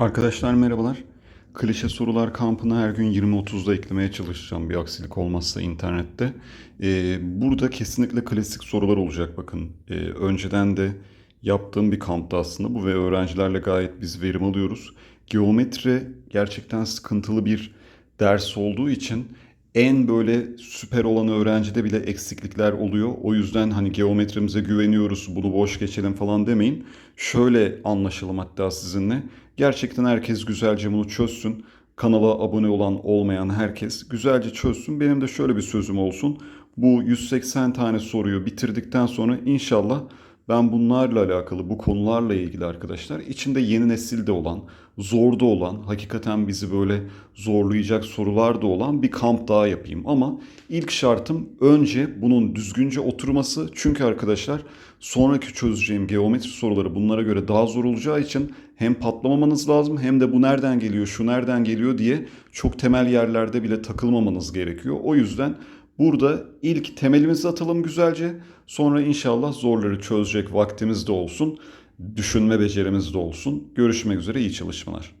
Arkadaşlar merhabalar. Klişe sorular kampını her gün 20.30'da eklemeye çalışacağım bir aksilik olmazsa internette. Ee, burada kesinlikle klasik sorular olacak bakın. Ee, önceden de yaptığım bir kampta aslında bu ve öğrencilerle gayet biz verim alıyoruz. Geometri gerçekten sıkıntılı bir ders olduğu için en böyle süper olan öğrencide bile eksiklikler oluyor. O yüzden hani geometrimize güveniyoruz, bunu boş geçelim falan demeyin. Şöyle anlaşalım hatta sizinle. Gerçekten herkes güzelce bunu çözsün. Kanala abone olan olmayan herkes güzelce çözsün. Benim de şöyle bir sözüm olsun. Bu 180 tane soruyu bitirdikten sonra inşallah ben bunlarla alakalı, bu konularla ilgili arkadaşlar içinde yeni nesilde olan, zorda olan, hakikaten bizi böyle zorlayacak sorular da olan bir kamp daha yapayım. Ama ilk şartım önce bunun düzgünce oturması. Çünkü arkadaşlar sonraki çözeceğim geometri soruları bunlara göre daha zor olacağı için hem patlamamanız lazım hem de bu nereden geliyor, şu nereden geliyor diye çok temel yerlerde bile takılmamanız gerekiyor. O yüzden Burada ilk temelimizi atalım güzelce. Sonra inşallah zorları çözecek vaktimiz de olsun. Düşünme becerimiz de olsun. Görüşmek üzere iyi çalışmalar.